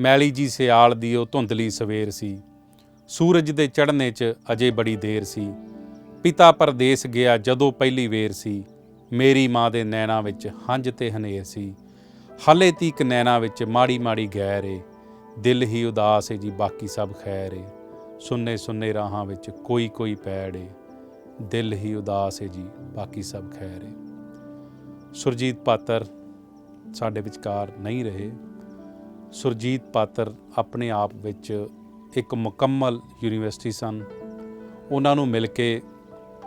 ਮੈਲੀ ਜੀ ਸਿਆਲ ਦੀ ਉਹ ਧੁੰਦਲੀ ਸਵੇਰ ਸੀ। ਸੂਰਜ ਦੇ ਚੜ੍ਹਨੇ 'ਚ ਅਜੇ ਬੜੀ ਦੇਰ ਸੀ। ਪਿਤਾ ਪਰਦੇਸ ਗਿਆ ਜਦੋਂ ਪਹਿਲੀ ਵੇਰ ਸੀ। ਮੇਰੀ ਮਾਂ ਦੇ ਨੈਣਾ ਵਿੱਚ ਹੰਝ ਤੇ ਹਨੇਰ ਸੀ। ਹਲੇ ਤੀਕ ਨੈਣਾ ਵਿੱਚ ਮਾੜੀ ਮਾੜੀ ਗੈਰ ਏ। ਦਿਲ ਹੀ ਉਦਾਸ ਏ ਜੀ, ਬਾਕੀ ਸਭ ਖੈਰ ਏ। ਸੁੰਨੇ ਸੁੰਨੇ ਰਾਹਾਂ ਵਿੱਚ ਕੋਈ ਕੋਈ ਪੈੜ ਏ। ਦਿਲ ਹੀ ਉਦਾਸ ਏ ਜੀ, ਬਾਕੀ ਸਭ ਖੈਰ ਏ। ਸੁਰਜੀਤ ਪਾਤਰ, ਸਾਡੇ ਵਿਚਕਾਰ ਨਹੀਂ ਰਹੇ। ਸੁਰਜੀਤ ਪਾਤਰ ਆਪਣੇ ਆਪ ਵਿੱਚ ਇੱਕ ਮੁਕੰਮਲ ਯੂਨੀਵਰਸਿਟੀ ਸਨ। ਉਹਨਾਂ ਨੂੰ ਮਿਲ ਕੇ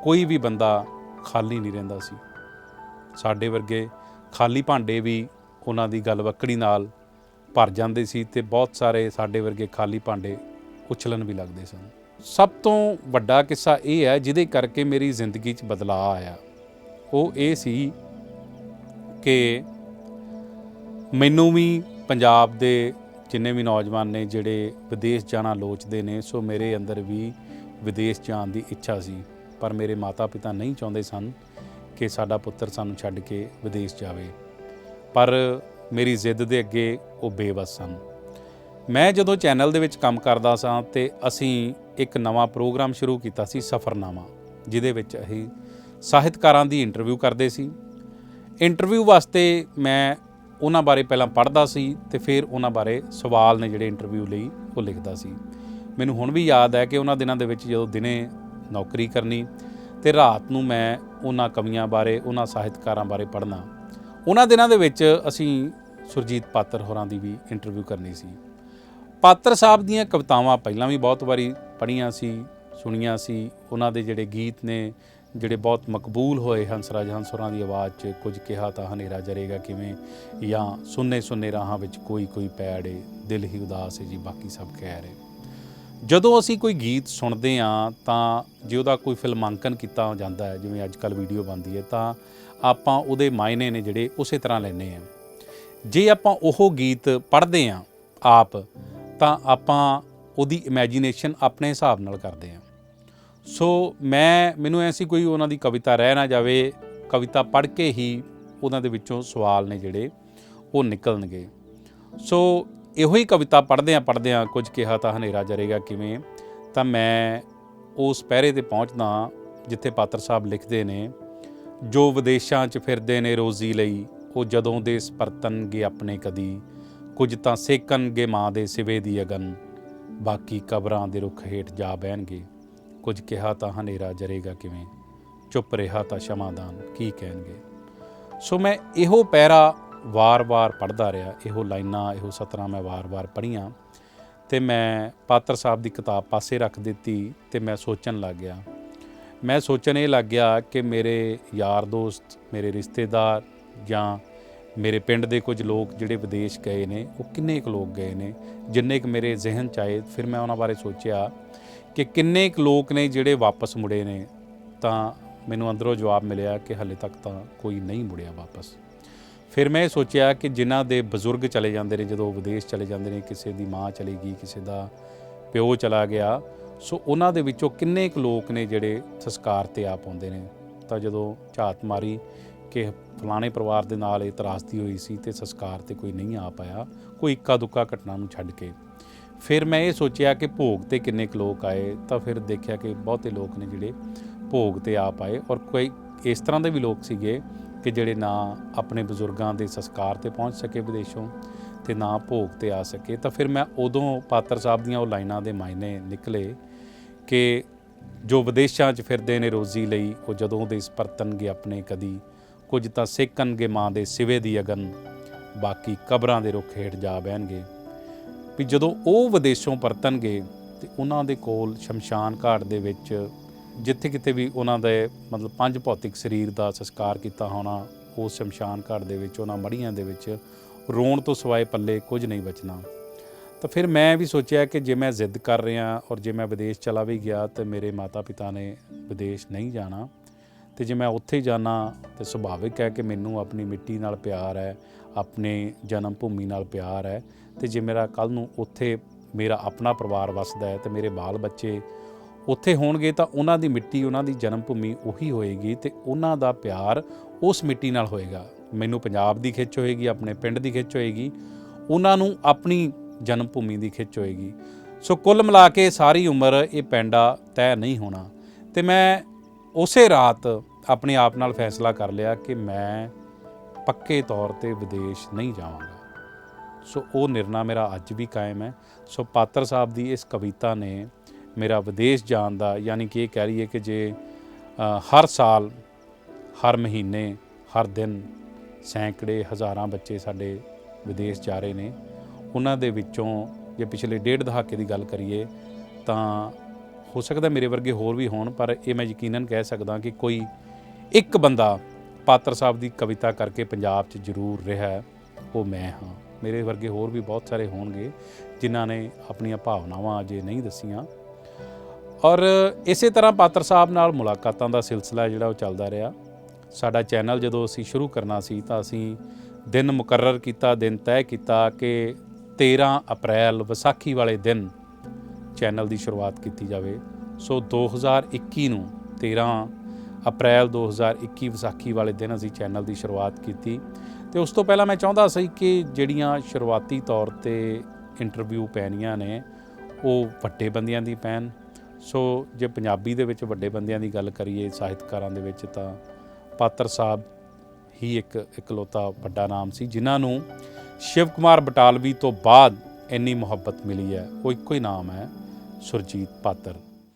ਕੋਈ ਵੀ ਬੰਦਾ ਖਾਲੀ ਨਹੀਂ ਰਹਿੰਦਾ ਸੀ। ਸਾਡੇ ਵਰਗੇ ਖਾਲੀ ਭਾਂਡੇ ਵੀ ਉਹਨਾਂ ਦੀ ਗੱਲ ਨਾਲ ਭਰ ਜਾਂਦੇ ਸੀ ਤੇ ਬਹੁਤ ਸਾਰੇ ਸਾਡੇ ਵਰਗੇ ਖਾਲੀ ਭਾਂਡੇ ਉਛਲਣ ਵੀ ਲੱਗਦੇ ਸਨ। ਸਭ ਤੋਂ ਵੱਡਾ ਕਿੱਸਾ ਇਹ ਹੈ ਜਿਹਦੇ ਕਰਕੇ ਮੇਰੀ ਜ਼ਿੰਦਗੀ 'ਚ ਬਦਲਾਅ ਆਇਆ। ਉਹ ਇਹ ਸੀ ਕਿ ਮੈਨੂੰ ਵੀ ਪੰਜਾਬ ਦੇ ਜਿੰਨੇ ਵੀ ਨੌਜਵਾਨ ਨੇ, ਜਿਹੜੇ ਵਿਦੇਸ਼ ਜਾਣਾ ਲੋਚਦੇ ਨੇ, ਸੋ ਮੇਰੇ ਅੰਦਰ ਵੀ ਵਿਦੇਸ਼ ਜਾਣ ਦੀ ਇੱਛਾ ਸੀ। ਪਰ ਮੇਰੇ ਮਾਤਾ-ਪਿਤਾ ਨਹੀਂ ਚਾਹੁੰਦੇ ਸਨ ਕਿ ਸਾਡਾ ਪੁੱਤਰ ਸਾਨੂੰ ਛੱਡ ਕੇ ਵਿਦੇਸ਼ ਜਾਵੇ। ਪਰ ਮੇਰੀ ਜ਼ਿੱਦ ਦੇ ਅੱਗੇ ਉਹ ਬੇਵਸ ਸਨ। ਮੈਂ ਜਦੋਂ ਚੈਨਲ ਦੇ ਵਿੱਚ ਕੰਮ ਕਰਦਾ ਸਾਂ ਤੇ ਅਸੀਂ ਇੱਕ ਨਵਾਂ ਪ੍ਰੋਗਰਾਮ ਸ਼ੁਰੂ ਕੀਤਾ ਸੀ, ਸਫਰਨਾਮਾ, ਜਿਹਦੇ ਵਿੱਚ ਅਸੀਂ ਸਾਹਿਤਕਾਰਾਂ ਦੀ ਇੰਟਰਵਿਊ ਕਰਦੇ ਸੀ। ਇੰਟਰਵਿਊ ਵਾਸਤੇ ਮੈਂ ਉਹਨਾਂ ਬਾਰੇ ਪਹਿਲਾਂ ਪੜ੍ਹਦਾ ਸੀ ਤੇ ਫਿਰ ਉਹਨਾਂ ਬਾਰੇ ਸਵਾਲ ਨੇ ਜਿਹੜੇ ਇੰਟਰਵਿਊ ਲਈ ਉਹ ਲਿਖਦਾ ਸੀ। ਮੈਨੂੰ ਹੁਣ ਵੀ ਯਾਦ ਹੈ ਕਿ ਉਹਨਾਂ ਦਿਨਾਂ ਦੇ ਵਿੱਚ ਜਦੋਂ ਦਿਨੇ ਨੌਕਰੀ ਕਰਨੀ ਤੇ ਰਾਤ ਨੂੰ ਮੈਂ ਉਹਨਾਂ ਕਵੀਆਂ ਬਾਰੇ, ਉਹਨਾਂ ਸਾਹਿਤਕਾਰਾਂ ਬਾਰੇ ਪੜ੍ਹਨਾ, ਉਹਨਾਂ ਦਿਨਾਂ ਦੇ ਵਿੱਚ ਅਸੀਂ ਸੁਰਜੀਤ ਪਾਤਰ ਹੋਰਾਂ ਦੀ ਵੀ ਇੰਟਰਵਿਊ ਕਰਨੀ ਸੀ। ਪਾਤਰ ਸਾਹਿਬ ਦੀਆਂ ਕਵਿਤਾਵਾਂ ਪਹਿਲਾਂ ਵੀ ਬਹੁਤ ਵਾਰੀ ਪੜ੍ਹੀਆਂ ਸੀ, ਸੁਣੀਆਂ ਸੀ, ਉਹਨਾਂ ਦੇ ਜਿਹੜੇ ਗੀਤ ਨੇ ਜਿਹੜੇ ਬਹੁਤ ਮਕਬੂਲ ਹੋਏ ਹੰਸਰਾਜ ਹੰਸੁਰਾਂ ਦੀ ਆਵਾਜ਼ 'ਚ ਕੁਝ ਕਿਹਾ ਤਾਂ ਹਨੇਰਾ ਜਰੇਗਾ ਕਿਵੇਂ? ਜਾਂ ਸੁੰਨੇ ਸੁੰਨੇ ਰਾਹਾਂ ਵਿੱਚ ਕੋਈ ਕੋਈ ਪੈੜ ਏ, ਦਿਲ ਹੀ ਉਦਾਸ ਏ ਜੀ, ਬਾਕੀ ਸਭ ਖੈਰ ਏ। ਜਦੋਂ ਅਸੀਂ ਕੋਈ ਗੀਤ ਸੁਣਦੇ ਆ ਤਾਂ ਜੇ ਉਹਦਾ ਕੋਈ ਫਿਲਮਾਂਕਨ ਕੀਤਾ ਜਾਂਦਾ ਹੈ, ਜਿਵੇਂ ਅੱਜ ਕੱਲ ਵੀਡੀਓ ਬਣਦੀ ਹੈ, ਤਾਂ ਆਪਾਂ ਉਹਦੇ ਮਾਇਨੇ ਨੇ ਜਿਹੜੇ ਉਸੇ ਤਰ੍ਹਾਂ ਲੈਨੇ ਆ ਜੇ ਆਪਾਂ ਉਹ ਗੀਤ ਪੜ੍ਹਦੇ ਆ ਆਪ, ਤਾਂ ਆਪਾਂ ਉਹਦੀ ਇਮੇਜਿਨੇਸ਼ਨ ਆਪਣੇ ਹਿਸਾਬ ਨਾਲ ਕਰਦੇ ਆ ਸੋ ਮੈਂ, ਮੈਨੂੰ ਐਸੀ ਕੋਈ ਉਹਨਾਂ ਦੀ ਕਵਿਤਾ ਰਹਿ ਨਾ ਜਾਵੇ, ਕਵਿਤਾ ਪੜ੍ਹ ਕੇ ਹੀ ਉਹਨਾਂ ਦੇ ਵਿੱਚੋਂ ਸਵਾਲ ਨੇ ਜਿਹੜੇ, ਉਹ ਨਿਕਲਣਗੇ। ਸੋ ਇਹੋ ਹੀ ਕਵਿਤਾ ਪੜ੍ਹਦਿਆਂ ਪੜ੍ਹਦਿਆਂ ਕੁਝ ਕਿਹਾ ਤਾਂ ਹਨੇਰਾ ਜਰੇਗਾ ਕਿਵੇਂ? ਤਾਂ ਮੈਂ ਉਸ ਪਹਿਰੇ ਤੇ ਪਹੁੰਚਦਾ ਜਿੱਥੇ ਪਾਤਰ ਸਾਹਿਬ ਲਿਖਦੇ ਨੇ, ਜੋ ਵਿਦੇਸ਼ਾਂ 'ਚ ਫਿਰਦੇ ਨੇ ਰੋਜ਼ੀ ਲਈ, ਉਹ ਜਦੋਂ ਦੇ ਸਪਰਤਨਗੇ ਆਪਣੇ ਕਦੀ, ਕੁਝ ਤਾਂ ਸੇਕਣਗੇ ਮਾਂ ਦੇ ਸਿਵੇ ਦੀ ਅਗਨ, ਬਾਕੀ ਕਬਰਾਂ ਦੇ ਰੁੱਖ ਹੇਠ ਜਾ ਬਹਿਣਗੇ। ਕੁਝ ਕਿਹਾ ਤਾਂ ਹਨੇਰਾ ਜਰੇਗਾ ਕਿਵੇਂ? ਚੁੱਪ ਰਿਹਾ ਤਾਂ ਸ਼ਮਾਦਾਨ, ਕੀ ਕਹਿਣਗੇ? ਸੋ ਮੈਂ ਇਹੋ ਪੈਰਾ ਵਾਰ-ਵਾਰ ਪੜ੍ਹਦਾ ਰਿਹਾ, ਇਹੋ ਲਾਈਨਾਂ, ਇਹੋ ਸਤਰਾਂ ਮੈਂ ਵਾਰ-ਵਾਰ ਪੜ੍ਹੀਆਂ ਤੇ ਮੈਂ ਪਾਤਰ ਸਾਹਿਬ ਦੀ ਕਿਤਾਬ ਪਾਸੇ ਰੱਖ ਦਿੱਤੀ ਤੇ ਮੈਂ ਸੋਚਣ ਲੱਗ ਗਿਆ। ਮੈਂ ਸੋਚਣ ਇਹ ਲੱਗ ਗਿਆ ਕਿ ਮੇਰੇ ਯਾਰ ਦੋਸਤ, ਮੇਰੇ ਰਿਸ਼ਤੇਦਾਰ ਜਾਂ ਮੇਰੇ ਪਿੰਡ ਦੇ ਕੁਝ ਲੋਕ ਜਿਹੜੇ ਵਿਦੇਸ਼ ਗਏ ਨੇ, ਉਹ ਕਿੰਨੇ ਕੁ ਲੋਕ ਗਏ ਨੇ? ਜਿੰਨੇ ਕੁ ਮੇਰੇ ਜ਼ਿਹਨ ਚ ਆਏ, ਫਿਰ ਮੈਂ ਉਹਨਾਂ ਬਾਰੇ ਸੋਚਿਆ ਕਿ ਕਿੰਨੇ ਕੁ ਲੋਕ ਨੇ ਜਿਹੜੇ ਵਾਪਸ ਮੁੜੇ ਨੇ, ਤਾਂ ਮੈਨੂੰ ਅੰਦਰੋਂ ਜਵਾਬ ਮਿਲਿਆ ਕਿ ਹਲੇ ਤੱਕ ਤਾਂ ਕੋਈ ਨਹੀਂ ਮੁੜਿਆ ਵਾਪਸ। ਫਿਰ ਮੈਂ ਇਹ ਸੋਚਿਆ ਕਿ ਜਿਨ੍ਹਾਂ ਦੇ ਬਜ਼ੁਰਗ ਚਲੇ ਜਾਂਦੇ ਨੇ, ਜਦੋਂ ਵਿਦੇਸ਼ ਚਲੇ ਜਾਂਦੇ ਨੇ, ਕਿਸੇ ਦੀ ਮਾਂ ਚਲੀ ਗਈ, ਕਿਸੇ ਦਾ ਪਿਓ ਚਲਾ ਗਿਆ, ਸੋ ਉਹਨਾਂ ਦੇ ਵਿੱਚੋਂ ਕਿੰਨੇ ਕੁ ਲੋਕ ਨੇ ਜਿਹੜੇ ਸੰਸਕਾਰ ਤੇ ਆ ਪਾਉਂਦੇ ਨੇ। ਤਾਂ ਜਦੋਂ ਝਾਤ ਮਾਰੀ ਕਿ ਫਲਾਣੇ ਪਰਿਵਾਰ ਦੇ ਨਾਲ ਇਹ ਤਰਾਸਦੀ ਹੋਈ ਸੀ ਤੇ ਸੰਸਕਾਰ ਤੇ ਕੋਈ ਨਹੀਂ ਆ ਪਾਇਆ, ਕੋਈ ਇੱਕਾ ਦੁੱਕਾ ਘਟਨਾ ਨੂੰ ਛੱਡ ਕੇ। ਫਿਰ ਮੈਂ ਇਹ ਸੋਚਿਆ ਕਿ ਭੋਗ ਤੇ ਕਿੰਨੇ ਕੁ ਲੋਕ ਆਏ, ਤਾਂ ਫਿਰ ਦੇਖਿਆ ਕਿ ਬਹੁਤੇ ਲੋਕ ਨੇ ਜਿਹੜੇ ਭੋਗ ਤੇ ਆ ਪਾਏ ਔਰ ਕੋਈ ਇਸ ਤਰ੍ਹਾਂ ਦੇ ਵੀ ਲੋਕ ਸੀਗੇ ਕਿ ਜਿਹੜੇ ਨਾ ਆਪਣੇ ਬਜ਼ੁਰਗਾਂ ਦੇ ਸੰਸਕਾਰ ਤੇ ਪਹੁੰਚ ਸਕੇ ਵਿਦੇਸ਼ੋਂ ਤੇ ਨਾ ਭੋਗ ਤੇ ਆ ਸਕੇ। ਤਾਂ ਫਿਰ ਮੈਂ ਉਦੋਂ ਪਾਤਰ ਸਾਹਿਬ ਦੀਆਂ ਉਹ ਲਾਈਨਾਂ ਦੇ ਮਾਇਨੇ ਨਿਕਲੇ ਕਿ ਜੋ ਵਿਦੇਸ਼ਾਂ 'ਚ ਫਿਰਦੇ ਨੇ ਰੋਜ਼ੀ ਲਈ, ਉਹ ਜਦੋਂ ਦੇ ਪਰਤਨਗੇ ਆਪਣੇ ਕਦੀ, ਕੁਝ ਤਾਂ ਸੇਕਣਗੇ ਮਾਂ ਦੇ ਸਿਵੇ ਦੀ ਅਗਨ, ਬਾਕੀ ਕਬਰਾਂ ਦੇ ਰੁੱਖ ਹੇਠ ਜਾ ਬਹਿਣਗੇ। ਵੀ ਜਦੋਂ ਉਹ ਵਿਦੇਸ਼ੋਂ ਪਰਤਣਗੇ ਤੇ ਉਹਨਾਂ ਦੇ ਕੋਲ ਸ਼ਮਸ਼ਾਨ ਘਾਟ ਦੇ ਵਿੱਚ ਜਿੱਥੇ ਕਿਤੇ ਵੀ ਉਹਨਾਂ ਦੇ ਮਤਲਬ ਪੰਜ ਭੌਤਿਕ ਸਰੀਰ ਦਾ ਸੰਸਕਾਰ ਕੀਤਾ ਹੋਣਾ, ਉਹ ਸ਼ਮਸ਼ਾਨ ਘਾਟ ਦੇ ਵਿੱਚ, ਉਹਨਾਂ ਮੜੀਆਂ ਦੇ ਵਿੱਚ ਰੋਣ ਤੋਂ ਸਿਵਾਏ ਪੱਲੇ ਕੁਝ ਨਹੀਂ ਬਚਣਾ। ਤਾਂ ਫਿਰ ਮੈਂ ਵੀ ਸੋਚਿਆ ਕਿ ਜੇ ਮੈਂ ਜ਼ਿੱਦ ਕਰ ਰਿਹਾ ਔਰ ਜੇ ਮੈਂ ਵਿਦੇਸ਼ ਚਲਾ ਵੀ ਗਿਆ ਤੇ ਮੇਰੇ ਮਾਤਾ-ਪਿਤਾ ਨੇ ਵਿਦੇਸ਼ ਨਹੀਂ ਜਾਣਾ ਤੇ ਜੇ ਮੈਂ ਉੱਥੇ ਜਾਣਾ ਤੇ ਸੁਭਾਵਿਕ ਹੈ ਕਿ ਮੈਨੂੰ ਆਪਣੀ ਮਿੱਟੀ ਨਾਲ ਪਿਆਰ ਹੈ ਆਪਣੇ ਜਨਮ ਭੂਮੀ ਨਾਲ ਪਿਆਰ ਹੈ ਤੇ ਜੇ ਮੇਰਾ ਕੱਲ ਨੂੰ ਉੱਥੇ ਮੇਰਾ ਆਪਣਾ ਪਰਿਵਾਰ ਵਸਦਾ ਹੈ ਤੇ ਮੇਰੇ ਬਾਲ ਬੱਚੇ ਉੱਥੇ ਹੋਣਗੇ ਤਾਂ ਉਹਨਾਂ ਦੀ ਮਿੱਟੀ, ਉਹਨਾਂ ਦੀ ਜਨਮ ਭੂਮੀ ਉਹੀ ਹੋਏਗੀ ਤੇ ਉਹਨਾਂ ਦਾ ਪਿਆਰ ਉਸ ਮਿੱਟੀ ਨਾਲ ਹੋਏਗਾ। ਮੈਨੂੰ ਪੰਜਾਬ ਦੀ ਖਿੱਚ ਹੋਏਗੀ, ਆਪਣੇ ਪਿੰਡ ਦੀ ਖਿੱਚ ਹੋਏਗੀ, ਉਹਨਾਂ ਨੂੰ ਆਪਣੀ ਜਨਮ ਭੂਮੀ ਦੀ ਖਿੱਚ ਹੋਏਗੀ। ਸੋ ਕੁੱਲ ਮਿਲਾ ਕੇ ਸਾਰੀ ਉਮਰ ਇਹ ਪੈਂਡਾ ਤੈਅ ਨਹੀਂ ਹੋਣਾ। ਤੇ ਮੈਂ ਉਸੇ ਰਾਤ ਆਪਣੇ ਆਪ ਨਾਲ ਫੈਸਲਾ ਕਰ ਲਿਆ ਕਿ ਮੈਂ ਪੱਕੇ ਤੌਰ ਤੇ ਵਿਦੇਸ਼ ਨਹੀਂ ਜਾਵਾਂਗਾ। ਸੋ ਉਹ ਨਿਰਣਾ ਮੇਰਾ ਅੱਜ ਵੀ ਕਾਇਮ ਹੈ। ਸੋ ਪਾਤਰ ਸਾਹਿਬ ਦੀ ਇਸ ਕਵਿਤਾ ਨੇ ਮੇਰਾ ਵਿਦੇਸ਼ ਜਾਣ ਦਾ ਯਾਨੀ ਕਿ ਇਹ ਕਹਿ ਲਈਏ ਕਿ ਜੇ ਹਰ ਸਾਲ, ਹਰ ਮਹੀਨੇ, ਹਰ ਦਿਨ ਸੈਂਕੜੇ ਹਜ਼ਾਰਾਂ ਬੱਚੇ ਸਾਡੇ ਵਿਦੇਸ਼ ਜਾ ਰਹੇ ਨੇ, ਉਹਨਾਂ ਦੇ ਵਿੱਚੋਂ ਜੇ ਪਿਛਲੇ ਡੇਢ ਦਹਾਕੇ ਦੀ ਗੱਲ ਕਰੀਏ ਤਾਂ ਹੋ ਸਕਦਾ ਮੇਰੇ ਵਰਗੇ ਹੋਰ ਵੀ ਹੋਣ, ਪਰ ਇਹ ਮੈਂ ਯਕੀਨਨ ਕਹਿ ਸਕਦਾ ਕਿ ਕੋਈ ਇੱਕ ਬੰਦਾ ਪਾਤਰ ਸਾਹਿਬ ਦੀ ਕਵਿਤਾ ਕਰਕੇ ਪੰਜਾਬ 'ਚ ਜ਼ਰੂਰ ਰਿਹਾ ਉਹ ਮੈਂ ਹਾਂ। ਮੇਰੇ ਵਰਗੇ ਹੋਰ ਵੀ ਬਹੁਤ ਸਾਰੇ ਹੋਣਗੇ, ਜਿਨ੍ਹਾਂ ਨੇ ਆਪਣੀਆਂ ਭਾਵਨਾਵਾਂ ਅਜੇ ਨਹੀਂ ਦੱਸੀਆਂ। ਔਰ ਇਸੇ ਤਰ੍ਹਾਂ ਪਾਤਰ ਸਾਹਿਬ ਨਾਲ ਮੁਲਾਕਾਤਾਂ ਦਾ ਸਿਲਸਿਲਾ ਜਿਹੜਾ ਉਹ ਚੱਲਦਾ ਰਿਹਾ। ਸਾਡਾ ਚੈਨਲ ਜਦੋਂ ਅਸੀਂ ਸ਼ੁਰੂ ਕਰਨਾ ਸੀ ਤਾਂ ਅਸੀਂ ਦਿਨ ਮੁਕਰਰ ਕੀਤਾ, ਦਿਨ ਤੈਅ ਕੀਤਾ ਕਿ 13 ਅਪ੍ਰੈਲ ਵਿਸਾਖੀ ਵਾਲੇ ਦਿਨ ਚੈਨਲ ਦੀ ਸ਼ੁਰੂਆਤ ਕੀਤੀ ਜਾਵੇ। ਸੋ 2021 ਨੂੰ 13 ਅਪ੍ਰੈਲ 2021 ਵਿਸਾਖੀ ਵਾਲੇ ਦਿਨ ਅਸੀਂ ਚੈਨਲ ਦੀ ਸ਼ੁਰੂਆਤ ਕੀਤੀ ਤੇ ਉਸ ਤੋਂ ਪਹਿਲਾਂ ਮੈਂ ਚਾਹੁੰਦਾ ਸੀ ਕਿ ਜਿਹੜੀਆਂ ਸ਼ੁਰੂਆਤੀ ਤੌਰ ਤੇ ਇੰਟਰਵਿਊ ਪੈਣੀਆਂ ਨੇ, ਉਹ ਵੱਡੇ ਬੰਦਿਆਂ ਦੀ ਪੈਣ। ਸੋ ਜੇ ਪੰਜਾਬੀ ਦੇ ਵਿੱਚ ਵੱਡੇ ਬੰਦਿਆਂ ਦੀ ਗੱਲ ਕਰੀਏ, ਸਾਹਿਤਕਾਰਾਂ ਦੇ ਵਿੱਚ ਤਾਂ ਪਾਤਰ ਸਾਹਿਬ ਹੀ ਇੱਕ ਇਕਲੌਤਾ ਵੱਡਾ ਨਾਮ ਸੀ, ਜਿਨ੍ਹਾਂ ਨੂੰ ਸ਼ਿਵ ਕੁਮਾਰ ਬਟਾਲਵੀ ਤੋਂ ਬਾਅਦ ਇੰਨੀ ਮੁਹੱਬਤ ਮਿਲੀ ਹੈ। ਉਹ ਇੱਕੋ ਹੀ ਨਾਮ ਹੈ, ਸੁਰਜੀਤ ਪਾਤਰ।